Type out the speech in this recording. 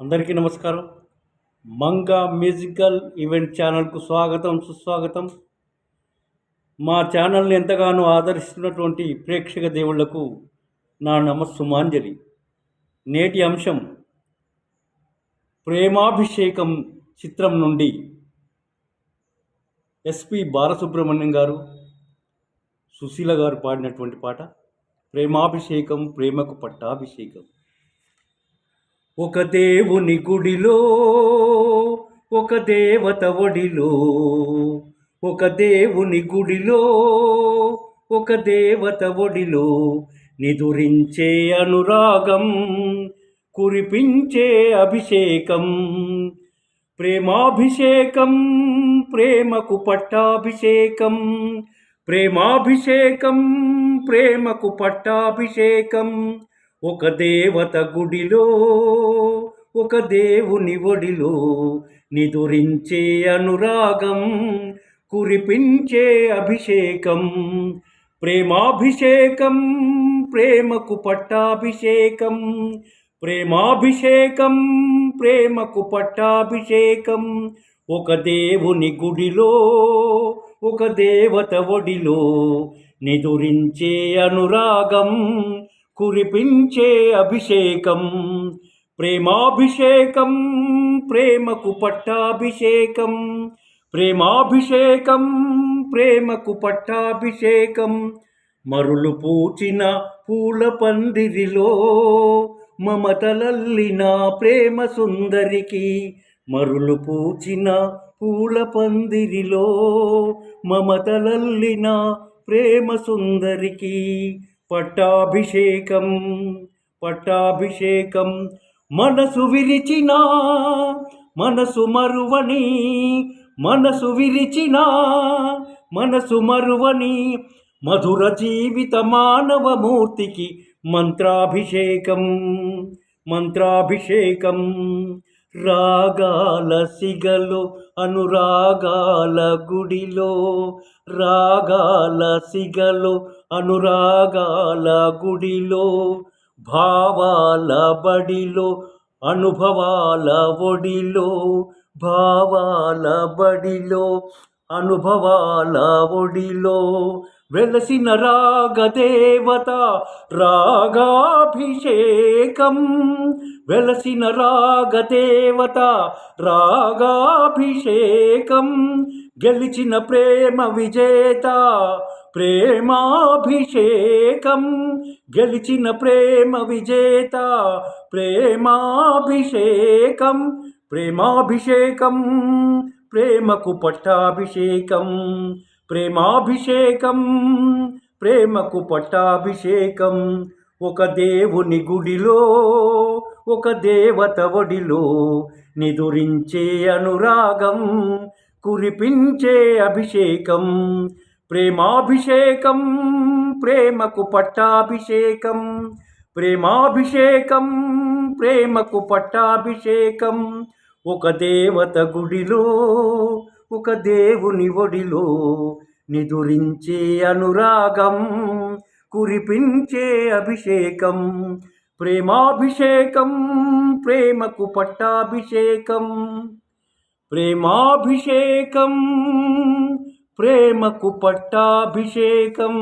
అందరికీ నమస్కారం. Manga musical event ఛానల్కు స్వాగతం సుస్వాగతం. మా ఛానల్ని ఎంతగానో ఆదరిస్తున్నటువంటి ప్రేక్షక దేవుళ్ళకు నా నమస్సుమాంజలి. నేటి అంశం ప్రేమాభిషేకం చిత్రం నుండి ఎస్పి బాలసుబ్రహ్మణ్యం గారు సుశీల గారు పాడినటువంటి పాట ప్రేమాభిషేకం ప్రేమకు పట్టాభిషేకం. ఒక దేవుని గుడిలో ఒక దేవత ఒడిలో. ఒక దేవుని గుడిలో ఒక దేవత ఒడిలో. నిదురించే అనురాగం కురిపించే అభిషేకం. ప్రేమాభిషేకం ప్రేమకు పట్టాభిషేకం. ప్రేమాభిషేకం ప్రేమకు పట్టాభిషేకం. ఒక దేవత గుడిలో ఒక దేవుని ఒడిలో నిదురించే అనురాగం కురిపించే అభిషేకం ప్రేమాభిషేకం ప్రేమకు పట్టాభిషేకం ప్రేమాభిషేకం ప్రేమకు పట్టాభిషేకం. ఒక దేవుని గుడిలో ఒక దేవత ఒడిలో నిదురించే అనురాగం కురిపించే అభిషేకం ప్రేమాభిషేకం ప్రేమకు పట్టాభిషేకం ప్రేమాభిషేకం ప్రేమకు పట్టాభిషేకం. మరులు పూచిన పూల పందిరిలో మమతలల్లిన ప్రేమ సుందరికి మరులు పూచిన పూల పందిరిలో మమతలల్లిన ప్రేమ సుందరికి పట్టాభిషేకం పట్టాభిషేకం. మనసు విరిచిన మనసు మరువని మనసు విరిచిన మనసు మరువని. మధుర జీవిత మానవమూర్తికి మంత్రాభిషేకం మంత్రాభిషేకం. రాగాల సిగలో అనురాగాల గుడిలో. రాగాల సిగలో అనురాగాల గుడిలో. భావాల బడిలో అనుభవాల ఒడిలో. భావాల బడిలో అనుభవాల ఒడిలో. వెలసిన రాగదేవత రాగాభిషేకం. వెలసిన రాగదేవత రాగాభిషేకం. గెలిచిన ప్రేమ విజేత ప్రేమాభిషేకం. గెలిచిన ప్రేమ విజేత ప్రేమాభిషేకం. ప్రేమాభిషేకం ప్రేమకు పట్టాభిషేకం. ప్రేమాభిషేకం ప్రేమకు పట్టాభిషేకం ఒక దేవుని గుడిలో ఒక దేవత ఒడిలో నిదురించే అనురాగం కురిపించే అభిషేకం ప్రేమాభిషేకం ప్రేమకు పట్టాభిషేకం ప్రేమాభిషేకం ప్రేమకు పట్టాభిషేకం ఒక దేవత గుడిలో ఒక దేవుని ఒడిలో నిదురించే అనురాగం కురిపించే అభిషేకం ప్రేమాభిషేకం ప్రేమకు పట్టాభిషేకం ప్రేమాభిషేకం ప్రేమకు పట్టాభిషేకం.